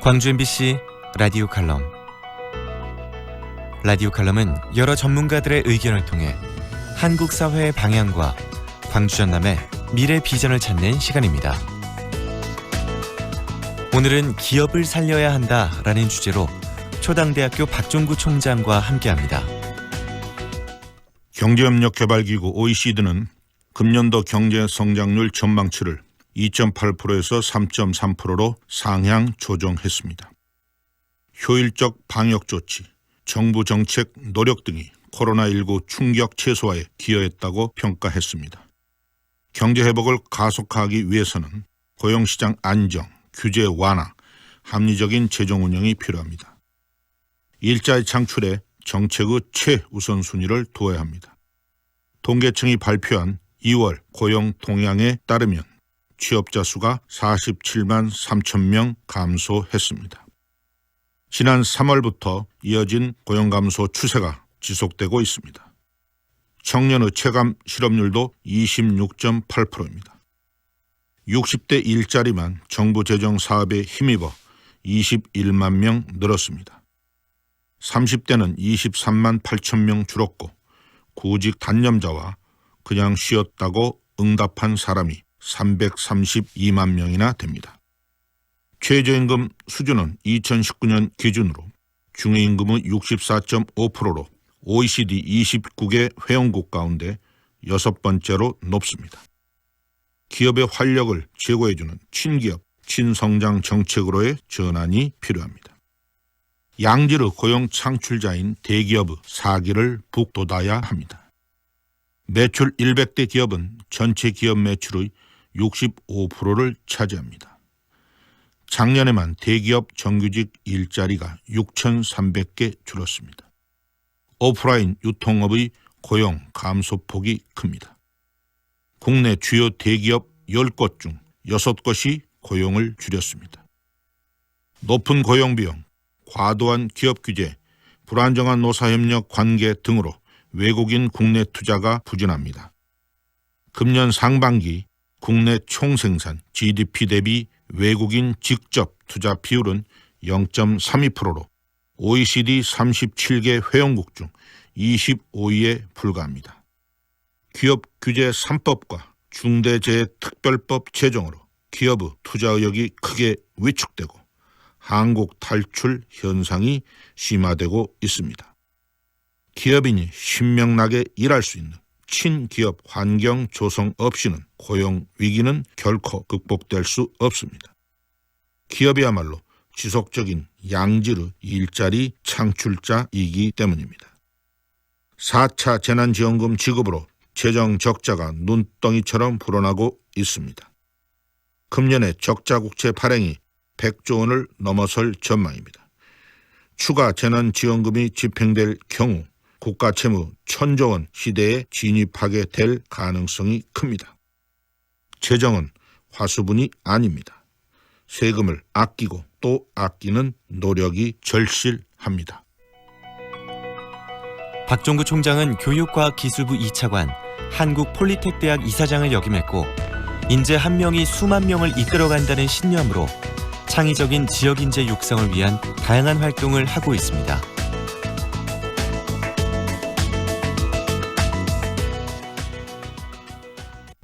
광주 MBC 라디오 칼럼 라디오 칼럼은 여러 전문가들의 의견을 통해 한국 사회의 방향과 광주 전남의 미래 비전을 찾는 시간입니다. 오늘은 기업을 살려야 한다라는 주제로 초당대학교 박종구 총장과 함께합니다. 경제협력개발기구 OECD는 금년도 경제 성장률 전망치를 2.8%에서 3.3%로 상향 조정했습니다. 효율적 방역 조치, 정부 정책 노력 등이 코로나19 충격 최소화에 기여했다고 평가했습니다. 경제 회복을 가속화하기 위해서는 고용시장 안정, 규제 완화, 합리적인 재정 운영이 필요합니다. 일자리 창출에 정책의 최우선 순위를 두어야 합니다. 통계청이 발표한 2월 고용 동향에 따르면 취업자 수가 47만 3천 명 감소했습니다. 지난 3월부터 이어진 고용 감소 추세가 지속되고 있습니다. 청년의 체감 실업률도 26.8%입니다. 60대 일자리만 정부 재정 사업에 힘입어 21만 명 늘었습니다. 30대는 23만 8천 명 줄었고 구직 단념자와 그냥 쉬었다고 응답한 사람이 332만 명이나 됩니다. 최저임금 수준은 2019년 기준으로 중위임금의 64.5%로 OECD 29개 회원국 가운데 여섯 번째로 높습니다. 기업의 활력을 제고해주는 친기업, 친성장 정책으로의 전환이 필요합니다. 양질의 고용 창출자인 대기업의 사기를 북돋아야 합니다. 매출 100대 기업은 전체 기업 매출의 65%를 차지합니다. 작년에만 대기업 정규직 일자리가 6,300개 줄었습니다. 오프라인 유통업의 고용 감소폭이 큽니다. 국내 주요 대기업 10곳 중 6곳이 고용을 줄였습니다. 높은 고용 비용, 과도한 기업 규제, 불안정한 노사협력 관계 등으로 외국인 국내 투자가 부진합니다. 금년 상반기 국내 총생산 GDP 대비 외국인 직접 투자 비율은 0.32%로 OECD 37개 회원국 중 25위에 불과합니다. 기업 규제 3법과 중대재해특별법 제정으로 기업의 투자 의욕이 크게 위축되고 한국 탈출 현상이 심화되고 있습니다. 기업인이 신명나게 일할 수 있는 친기업 환경 조성 없이는 고용 위기는 결코 극복될 수 없습니다. 기업이야말로 지속적인 양질의 일자리 창출자이기 때문입니다. 4차 재난지원금 지급으로 재정 적자가 눈덩이처럼 불어나고 있습니다. 금년에 적자 국채 발행이 100조 원을 넘어설 전망입니다. 추가 재난지원금이 집행될 경우 국가 채무 천조 원 시대에 진입하게 될 가능성이 큽니다. 재정은 화수분이 아닙니다. 세금을 아끼고 또 아끼는 노력이 절실합니다. 박종구 총장은 교육과학기술부 2차관, 한국 폴리텍 대학 이사장을 역임했고 인재 한 명이 수만 명을 이끌어간다는 신념으로 창의적인 지역 인재 육성을 위한 다양한 활동을 하고 있습니다.